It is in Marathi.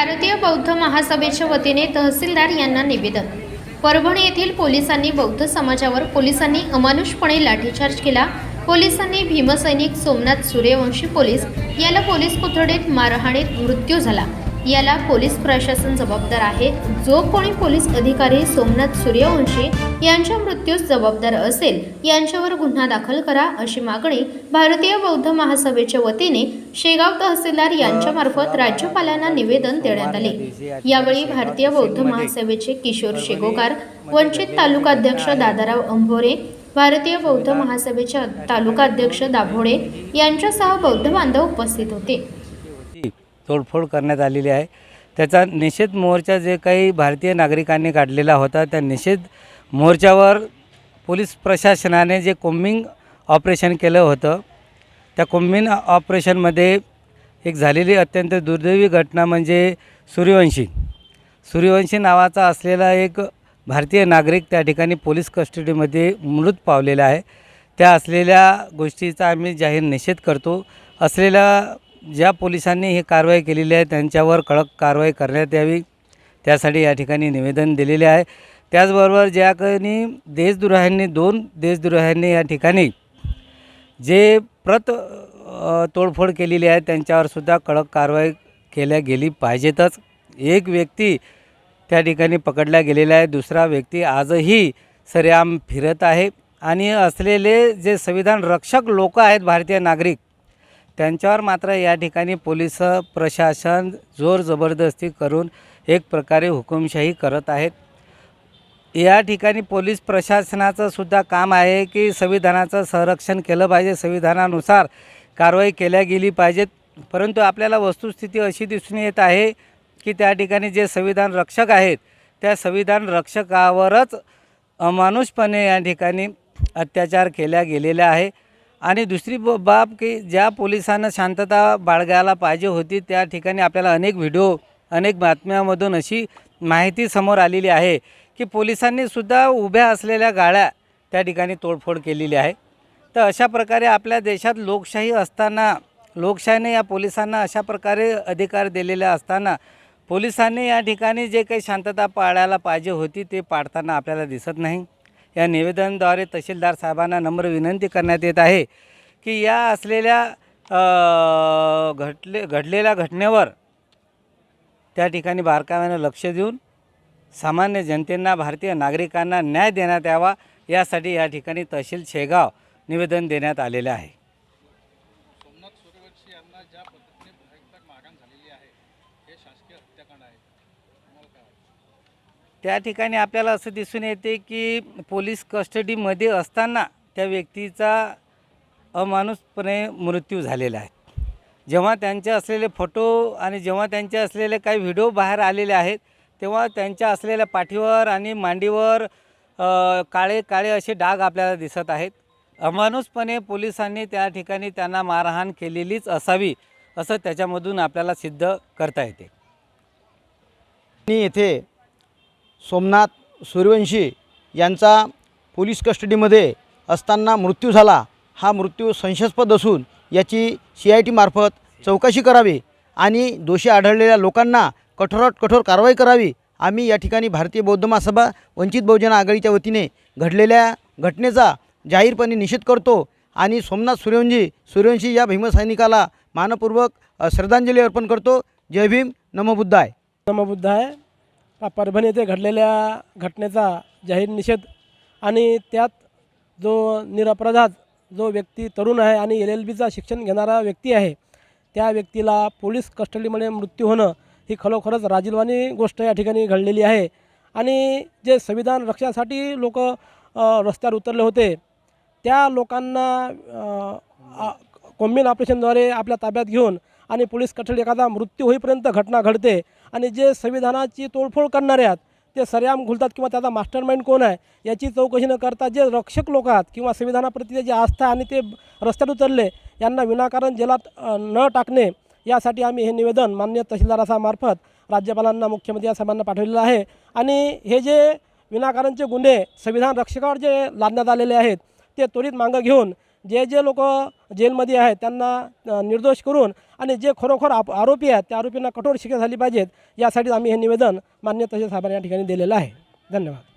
भारतीय बौद्ध महासभेच्या वतीने तहसीलदार यांना निवेदन. परभणी येथील पोलिसांनी बौद्ध समाजावर पोलिसांनी अमानुषपणे लाठीचार्ज केला. पोलिसांनी भीमसैनिक सोमनाथ सूर्यवंशी पोलीस याला पोलीस कोथळीत मारहाणीत मृत्यू झाला. याला पोलीस प्रशासन जबाबदार आहे. जो कोणी पोलीस अधिकारी सोमनाथ सूर्यवंशी यांच्या मृत्यूस जबाबदार असेल यांच्यावर गुन्हा दाखल करा अशी मागणी भारतीय बौद्ध महासभेच्या वतीने शेगाव तहसीलदार यांच्यामार्फत राज्यपालांना निवेदन देण्यात आले. यावेळी भारतीय बौद्ध महासभेचे किशोर शेगोकार वंचित तालुकाध्यक्ष दादाराव अंभोरे भारतीय बौद्ध महासभेचे तालुका अध्यक्ष दाभोळे यांच्यासह बौद्ध बांधव उपस्थित होते. तोडफोड करण्यात आलेली आहे. त्याचा निषेध मोर्चा जे काही भारतीय नागरिकांनी काढलेला होता त्या निषेध मोर्चावर पोलीस प्रशासनाने जे कोम्बिंग ऑपरेशन केलं होतं त्या कोम्बिंग ऑपरेशनमध्ये एक झालेली अत्यंत दुर्दैवी घटना म्हणजे सूर्यवंशी. सूर्यवंशी नावाचा असलेला एक भारतीय नागरिक त्या ठिकाणी पोलीस कस्टडीमध्ये मृत पावलेला आहे. त्या असलेल्या गोष्टीचा आम्ही जाहीर निषेध करतो. असलेल्या ज्या पोलिसांनी ही कारवाई केलेली आहे त्यांच्यावर कडक कारवाई करण्यात यावी. त्यासाठी या ठिकाणी निवेदन दिलेले आहे. त्याचबरोबर ज्या काही देशद्रोह्यांनी दोन देशद्रोह्यांनी या ठिकाणी जे प्रत तोडफोड केलेली आहे त्यांच्यावरसुद्धा कडक कारवाई केल्या गेली पाहिजेतच. एक व्यक्ती त्या ठिकाणी पकडला गेलेला आहे दुसरा व्यक्ती आजही सरेआम फिरत आहे. आणि असलेले जे संविधान रक्षक लोक आहेत भारतीय नागरिक त्यांच्यावर मात्र या ठिकाणी पोलीस प्रशासन जोर जबरदस्ती करून एक प्रकारे हुकुमशाही करत आहेत. या ठिकाणी पोलीस प्रशासनाचं सुद्धा काम आहे की संविधानाचं संरक्षण केलं पाहिजे. संविधानानुसार कारवाई केल्या गेली पाहिजेत. परंतु आपल्याला वस्तुस्थिती अशी दिसून येत आहे की त्या ठिकाणी जे संविधान रक्षक आहेत त्या संविधान रक्षकावरच अमानुषपणे या ठिकाणी अत्याचार केल्या गेलेला आहे. आणि दुसरी ब बाब की ज्या पोलिसांना शांतता बाळगायला पाहिजे होती त्या ठिकाणी आपल्याला अनेक व्हिडिओ अनेक बातम्यामधून अशी माहिती समोर आलेली आहे की पोलिसांनी सुद्धा उभ्या असलेल्या गाड्या त्या ठिकाणी तोडफोड केलेली आहे. तर अशा प्रकारे आपल्या देशात लोकशाही असताना लोकशाहीने या पोलिसांना अशा प्रकारे अधिकार दिलेले असताना पोलिसांनी या ठिकाणी जे काही शांतता पाळायला पाहिजे होती ते पाळताना आपल्याला दिसत नाही. या निवेदनाद्वारे तहसीलदार साहेबांना नम्र विनंती करण्यात येत आहे की या असलेल्या घटले घडलेल्या घटनेवर त्या ठिकाणी बारकाव्यानं लक्ष देऊन सामान्य जनतेंना भारतीय नागरिकांना न्याय देण्यात यावा यासाठी या ठिकाणी तहसील शेगाव निवेदन देण्यात आलेले आहे. ज्या पद्धतीने झालेली आहे हे शासकीय हत्याकांड आहे. त्या ठिकाणी आपल्याला असं दिसून येते की पोलीस कस्टडीमध्ये असताना त्या व्यक्तीचा अमानुषपणे मृत्यू झालेला आहे. जेव्हा त्यांचे असलेले फोटो आणि जेव्हा त्यांचे असलेले काही व्हिडिओ बाहेर आलेले आहेत तेव्हा त्यांच्या असलेल्या पाठीवर आणि मांडीवर काळे काळे असे डाग आपल्याला दिसत आहेत. अमानुषपणे पोलिसांनी त्या ठिकाणी त्यांना मारहाण केलेलीच असावी असं त्याच्यामधून आपल्याला सिद्ध करता येते. मी येथे सोमनाथ सूर्यवंशी यांचा पोलीस कस्टडीमध्ये असताना मृत्यू झाला. हा मृत्यू संशयास्पद असून याची सी आय टीमार्फत चौकशी करावी आणि दोषी आढळलेल्या लोकांना कठोरात कठोर कारवाई करावी. आम्ही या ठिकाणी भारतीय बौद्ध महासभा वंचित बहुजन आघाडीच्या वतीने घडलेल्या घटनेचा जाहीरपणे निषेध करतो आणि सोमनाथ सूर्यवंशी सूर्यवंशी या भीमसैनिकाला मानपूर्वक श्रद्धांजली अर्पण करतो. जय भीम नमबुद्धाय नमबुद्धाय परभणी येथे घडलेल्या घटनेचा जाहीर निषेध आणि त्यात जो निरपराधात जो व्यक्ती तरुण आहे आणि एल एल बीचा शिक्षण घेणारा व्यक्ती आहे त्या व्यक्तीला पोलीस कस्टडीमध्ये मृत्यू होणं ही खरोखरच राजीलवाणी गोष्ट या ठिकाणी घडलेली आहे. आणि जे संविधान रक्षणासाठी लोक रस्त्यावर उतरले होते त्या लोकांना कोम्बिन ऑपरेशनद्वारे आपल्या ताब्यात घेऊन आणि पोलीस कठडी एखादा मृत्यू होईपर्यंत घटना घडते आणि जे संविधानाची तोडफोड करणारे आहेत ते सरेआम घुलतात किंवा त्याचा मास्टर माइंड कोण आहे याची चौकशी न करता जे रक्षक लोक आहेत किंवा संविधानाप्रती जे आस्था आहे आणि ते रस्त्यात उतरले यांना विनाकारण जेलात न टाकणे यासाठी आम्ही हे निवेदन मान्य तहसीलदारासामार्फत राज्यपालांना मुख्यमंत्री या साहेबांना पाठवलेलं आहे. आणि हे जे विनाकारणचे गुन्हे संविधान रक्षकावर जे लादण्यात आलेले आहेत ते त्वरित मागं घेऊन जे जे लोक जेलमध्ये आहेत त्यांना निर्दोष करून आणि जे खरोखर आप आरोपी आहेत त्या आरोपींना कठोर शिक्षा झाली पाहिजेत यासाठी आम्ही हे निवेदन मान्य तहसील साहेबांना या ठिकाणी दिलेलं आहे. धन्यवाद.